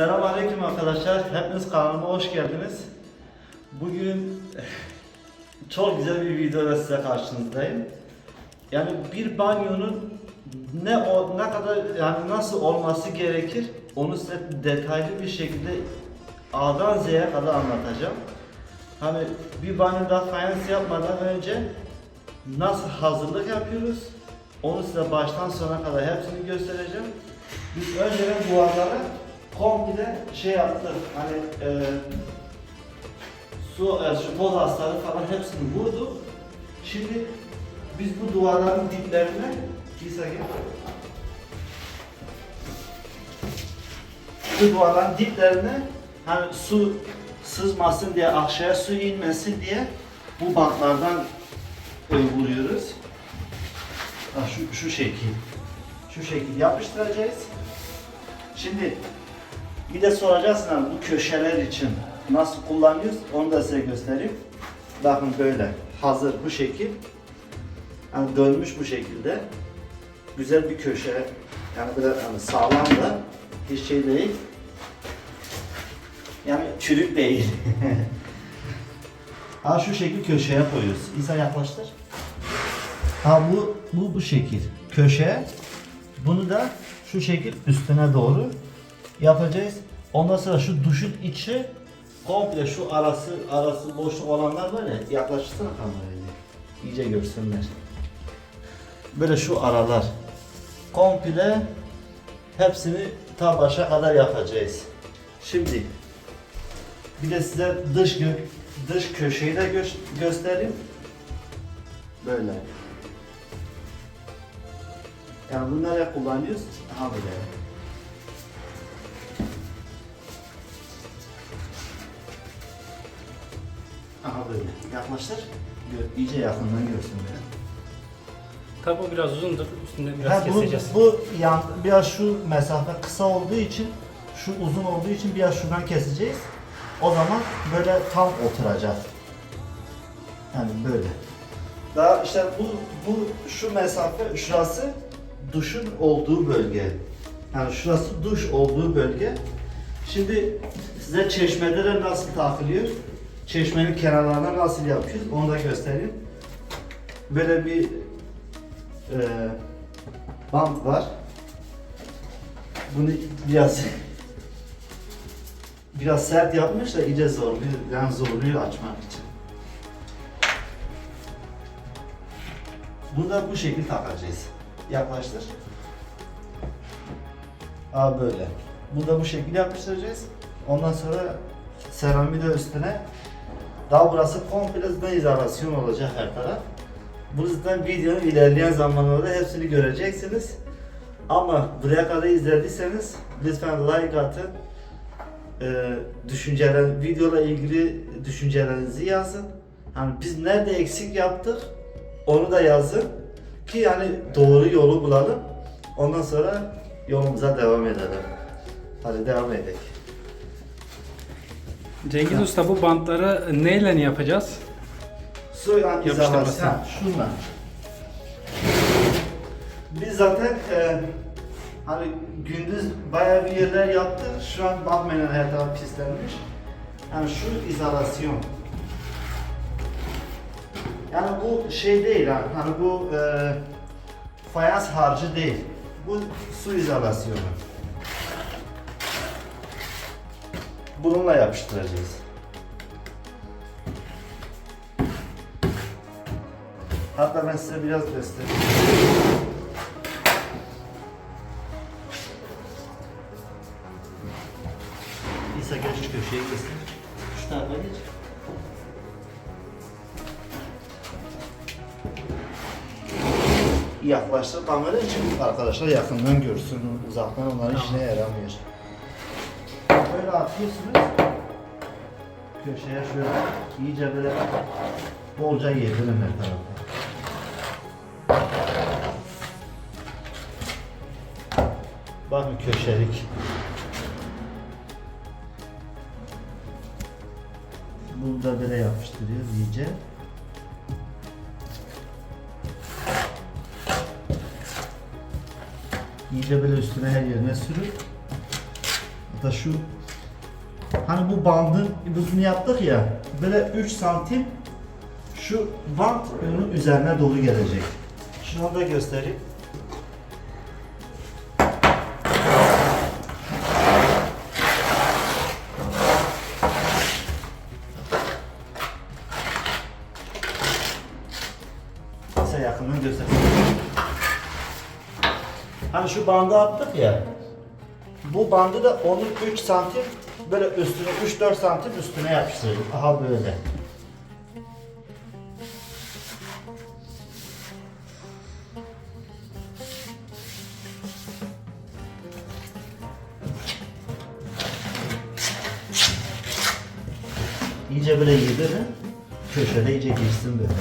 Selamünaleyküm arkadaşlar. Hepiniz kanalıma hoş geldiniz. Bugün çok güzel bir videoda size karşınızdayım. Yani bir banyonun ne o ne kadar yani nasıl olması gerekir onu size detaylı bir şekilde A'dan Z'ye kadar anlatacağım. Hani bir banyoda fayans yapmadan önce nasıl hazırlık yapıyoruz onu size baştan sona kadar hepsini göstereceğim. Biz önceden duvarlara komple şey yaptık hani e, su, e, şu toz astarı falan hepsini vurduk. Şimdi biz bu duvarların diplerine İsa gel. Bu duvarların diplerine hani su sızmasın diye aşağıya su inmesin diye bu bantlardan vuruyoruz. Şu, şu şekil. Şu şekil yapıştıracağız. Şimdi bir de soracaksın hani bu köşeler için nasıl kullanıyoruz onu da size göstereyim. Bakın böyle hazır bu şekil. Yani dönmüş bu şekilde. Güzel bir köşe. Yani böyle hani sağlam da hiç şey değil. Yani çürük değil. ha şu şekil köşeye koyuyoruz. İsa yaklaştır. Ha bu bu bu şekil köşe. Bunu da şu şekil üstüne doğru yapacağız. Ondan sonra şu duşun içi komple şu arası arası boşluk olanlar var ya yaklaştırsana kamerayı. İyice görsünler. Böyle şu aralar komple hepsini ta başa kadar yapacağız. Şimdi bir de size dış gö dış köşeyi de gö- göstereyim. Böyle. Yani bunları kullanıyoruz. Aha böyle. Aha böyle. Yaklaştır. Gö- iyice yakından görsünler. Tabi o biraz uzundur. Üstünde biraz Ha, bu, keseceğiz. bu yan, biraz şu mesafe kısa olduğu için, şu uzun olduğu için biraz şuradan keseceğiz. O zaman böyle tam oturacak. Yani böyle. Daha işte bu, bu şu mesafe, şurası duşun olduğu bölge. Yani şurası duş olduğu bölge. Şimdi size çeşmede de nasıl takılıyor, çeşmenin kenarlarına nasıl yapıyoruz onu da göstereyim. Böyle bir e, bant var. Bunu biraz biraz sert yapmış da iyice zorluyor, yani zorluyor açmak için. Bunu da bu şekil takacağız. Yaklaştır. Aa böyle. Bunu da bu şekilde yapıştıracağız. Ondan sonra seramiği de üstüne daha burası komple zaten izolasyon olacak her taraf. Bu yüzden videonun ilerleyen zamanlarda hepsini göreceksiniz. Ama buraya kadar izlediyseniz lütfen like atın. Ee, düşünceler, videola ilgili düşüncelerinizi yazın. Hani biz nerede eksik yaptık onu da yazın ki yani doğru yolu bulalım. Ondan sonra yolumuza devam edelim. Hadi devam edelim. Cengiz Usta bu bantları neyle yapacağız? İzolasyon. Ha, şunla. Biz zaten e, hani gündüz bayağı bir yerler yaptık. Şu an bakmayın her taraf pislenmiş. Yani şu izolasyon. Yani bu şey değil ha. Hani bu e, fayans harcı değil. Bu su izolasyonu. Bununla yapıştıracağız. Hatta ben size biraz göstereyim. İsa geç şu köşeye göster. Şu tarafa geç. Yaklaştır kamera için arkadaşlar yakından görsün. Uzaktan onların işine yaramıyor. Böyle atıyorsunuz. Köşeye şöyle iyice böyle bolca yedirin her tarafa. Bakın köşelik. Burada böyle yapıştırıyoruz iyice. İyice böyle üstüne her yerine sürüp Hatta şu hani bu bandın bunu yaptık ya böyle 3 santim şu bant bunun üzerine doğru gelecek. Şunu da göstereyim. Size yakından göstereyim. Hani şu bandı attık ya. Bu bandı da onun 3 santim böyle üstüne 3-4 santim üstüne yapıştırdık. Aha böyle. İyice böyle yedirin. Köşede iyice girsin böyle.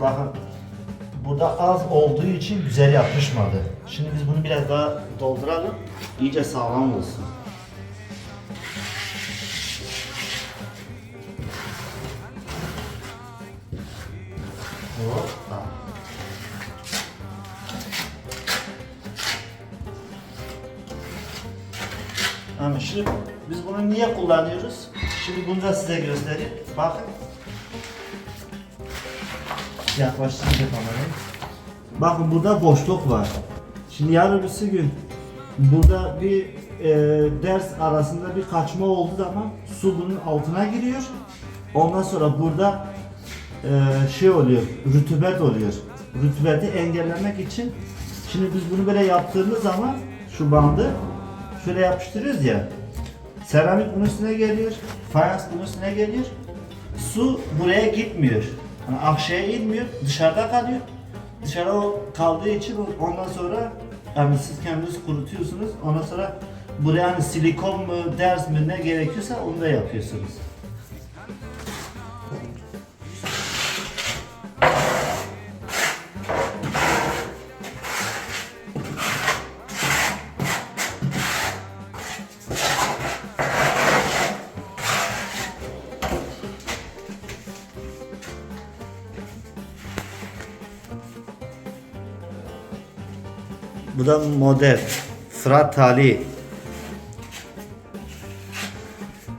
Bakın burada az olduğu için güzel yapışmadı. Şimdi biz bunu biraz daha dolduralım. İyice sağlam olsun. Hoppa. Ama şimdi biz bunu niye kullanıyoruz? Şimdi bunu da size göstereyim. Bakın. Yaklaştırınca kamerayı. Bakın burada boşluk var. Şimdi yarın öbürsü gün burada bir e, ders arasında bir kaçma olduğu zaman su bunun altına giriyor. Ondan sonra burada e, şey oluyor, rütubet oluyor. Rütubeti engellemek için şimdi biz bunu böyle yaptığımız zaman şu bandı şöyle yapıştırıyoruz ya. Seramik bunun üstüne geliyor, fayans bunun üstüne geliyor. Su buraya gitmiyor. Yani akşaya inmiyor, dışarıda kalıyor. Dışarıda o kaldığı için ondan sonra yani siz kendiniz kurutuyorsunuz. Ondan sonra buraya hani silikon mu, ders mi ne gerekiyorsa onu da yapıyorsunuz. Bu da model. Fırat Tali.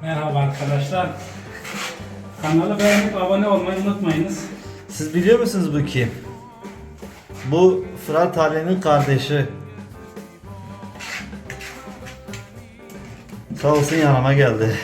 Merhaba arkadaşlar. Kanalı beğenip abone olmayı unutmayınız. Siz biliyor musunuz bu kim? Bu Fırat Tali'nin kardeşi. Sağ olsun yanıma geldi.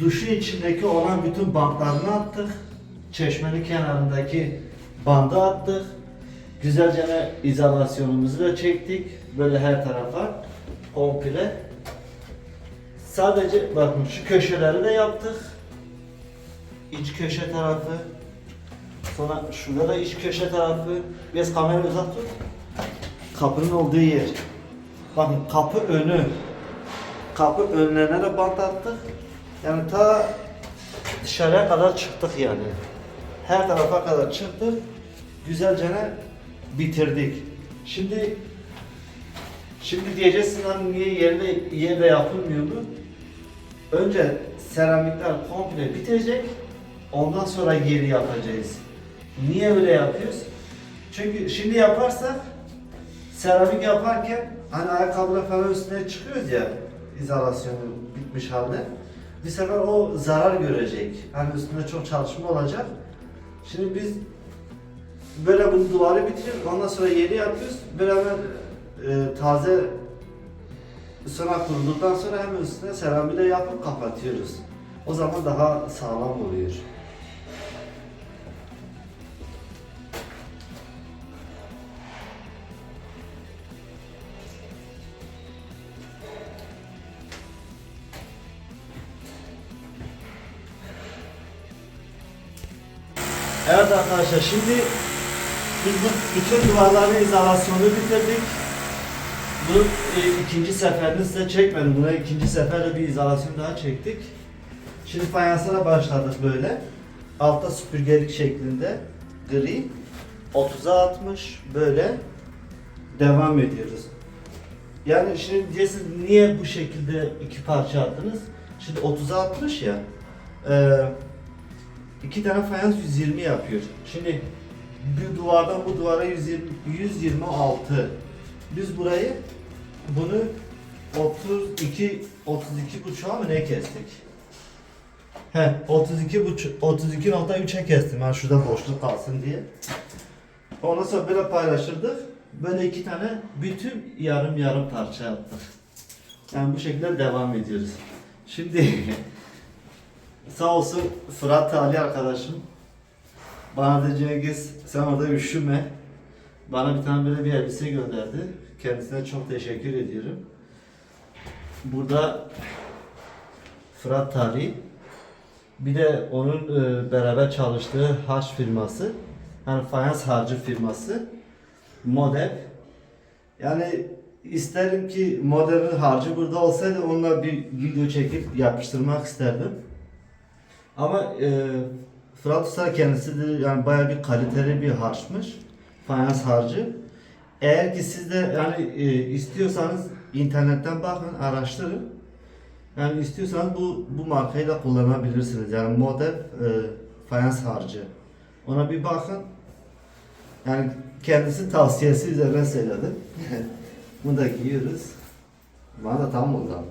Duşu içindeki olan bütün bantlarını attık. Çeşmenin kenarındaki bandı attık. Güzelce izolasyonumuzu da çektik. Böyle her tarafa komple. Sadece bakın şu köşeleri de yaptık. İç köşe tarafı. Sonra şurada da iç köşe tarafı. Biraz kamerayı uzak tut. Kapının olduğu yer. Bakın kapı önü kapı önlerine de bant attık. Yani ta dışarıya kadar çıktık yani. Her tarafa kadar çıktık. Güzelce bitirdik. Şimdi Şimdi diyeceksin lan niye yerde yapılmıyor mu? Önce seramikler komple bitecek. Ondan sonra yeri yapacağız. Niye öyle yapıyoruz? Çünkü şimdi yaparsak seramik yaparken hani ayakkabılar falan üstüne çıkıyoruz ya izolasyonu bitmiş halde. Bir sefer o zarar görecek. Hani üstünde çok çalışma olacak. Şimdi biz böyle bu duvarı bitiriyoruz. Ondan sonra yeri yapıyoruz. Beraber e, taze sonra kurulduktan sonra hemen üstüne seramiği yapıp kapatıyoruz. O zaman daha sağlam oluyor. Evet arkadaşlar şimdi biz bu bütün duvarların izolasyonunu bitirdik. Bu e, ikinci seferini size çekmedim. Buna ikinci seferde bir izolasyon daha çektik. Şimdi fayanslara başladık böyle. Altta süpürgelik şeklinde gri. 30'a 60 böyle devam ediyoruz. Yani şimdi diyesiniz niye bu şekilde iki parça attınız? Şimdi 30'a 60 ya. Eee İki tane fayans 120 yapıyor. Şimdi bir duvardan bu duvara 120, 126. Biz burayı bunu 32 32 buçuğa mı ne kestik? He 32 buçuk 32.3'e kestim. Ben şurada boşluk kalsın diye. Ondan sonra böyle paylaşırdık. Böyle iki tane bütün yarım yarım parça yaptık. Yani bu şekilde devam ediyoruz. Şimdi Sağ olsun Fırat Tali arkadaşım. Bana da Cengiz sen orada üşüme. Bana bir tane böyle bir elbise gönderdi. Kendisine çok teşekkür ediyorum. Burada Fırat Tali. Bir de onun e, beraber çalıştığı Haş firması. Yani fayans harcı firması. Model. Yani isterim ki modelin harcı burada olsaydı onunla bir video çekip yapıştırmak isterdim. Ama e, Fırat Usta kendisi de yani bayağı bir kaliteli bir harçmış. Fayans harcı. Eğer ki siz de yani e, istiyorsanız internetten bakın, araştırın. Yani istiyorsanız bu bu markayı da kullanabilirsiniz. Yani model e, fayans harcı. Ona bir bakın. Yani kendisi tavsiyesi üzerine söyledi. Bunu da giyiyoruz. Bana da tam oldu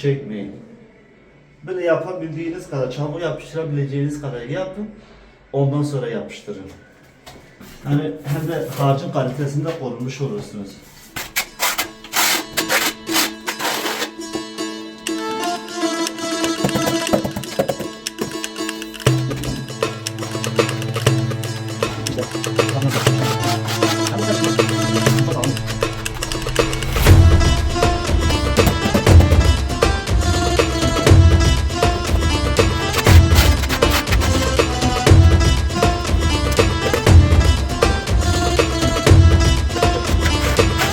çekmeyin. Böyle yapabildiğiniz kadar, çamur yapıştırabileceğiniz kadar yapın. Ondan sonra yapıştırın. Yani hem de harcın kalitesini de korumuş olursunuz. നടത്തുന്നു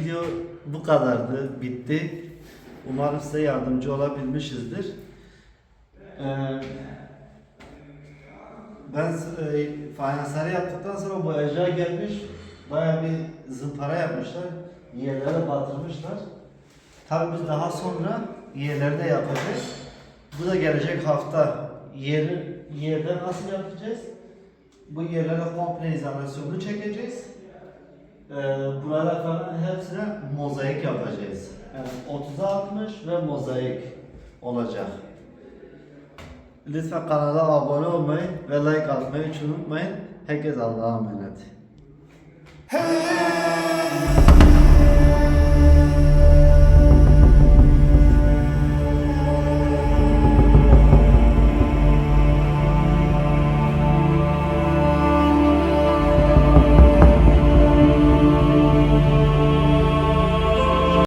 video bu kadardı. Bitti. Umarım size yardımcı olabilmişizdir. Ee, ben e, fayansları yaptıktan sonra boyacıya gelmiş. Baya bir zımpara yapmışlar. Yerlere batırmışlar. Tabii biz daha sonra yerleri de yapacağız. Bu da gelecek hafta yeri yerde nasıl yapacağız? Bu yerlere komple izolasyonunu çekeceğiz e, buralar falan hepsine mozaik yapacağız. Yani 30'a 60 ve mozaik olacak. Lütfen kanala abone olmayı ve like atmayı hiç unutmayın. Herkes Allah'a emanet. Hey!